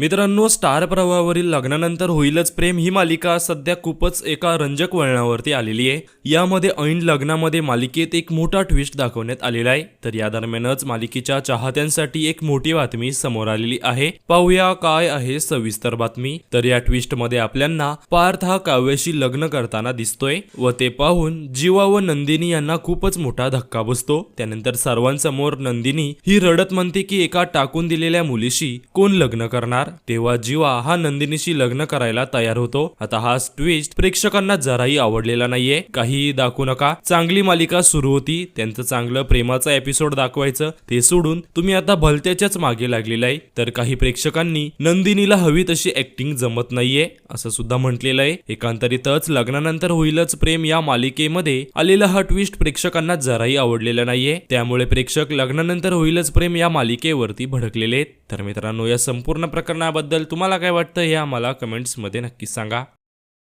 मित्रांनो स्टार प्रवाहावरील लग्नानंतर होईलच प्रेम ही मालिका सध्या खूपच एका रंजक वळणावरती आलेली आहे. यामध्ये ऐन लग्नामध्ये मालिकेत एक मोठा ट्विस्ट दाखवण्यात आलेला आहे. तर या दरम्यानच मालिकेच्या चाहत्यांसाठी एक मोठी बातमी समोर आलेली आहे. पाहूया काय आहे सविस्तर बातमी. तर या ट्विस्टमध्ये आपल्यांना पार्थ हा काव्याशी लग्न करताना दिसतोय व ते पाहून जीवा व नंदिनी यांना खूपच मोठा धक्का बसतो. त्यानंतर सर्वांसमोर नंदिनी ही रडत म्हणते की एका टाकून दिलेल्या मुलीशी कोण लग्न करणार? तेव्हा जीवा हा नंदिनीशी लग्न करायला तयार होतो. आता हा ट्विस्ट प्रेक्षकांना जराही आवडलेला नाहीये. काहीही दाखवू नका. चांगली मालिका सुरू होती. त्यांचं चांगलं प्रेमाचा एपिसोड दाखवायचं. ते सोडून तुम्ही आता भलत्याच्याच मागे लागलेला आहे. तर काही प्रेक्षकांनी नंदिनीला हवी तशी ऍक्टिंग जमत नाहीये असं सुद्धा म्हटलेलं आहे. एकांतरितच लग्नानंतर होईलच प्रेम या मालिकेमध्ये आलेला हा ट्विस्ट प्रेक्षकांना जराही आवडलेला नाहीये. त्यामुळे प्रेक्षक लग्नानंतर होईलच प्रेम या मालिकेवरती भडकलेले आहेत. तर मित्रांनो या संपूर्ण प्रकरणाबद्दल तुम्हाला काय वाटतं हे आम्हाला कमेंट्समध्ये नक्की सांगा.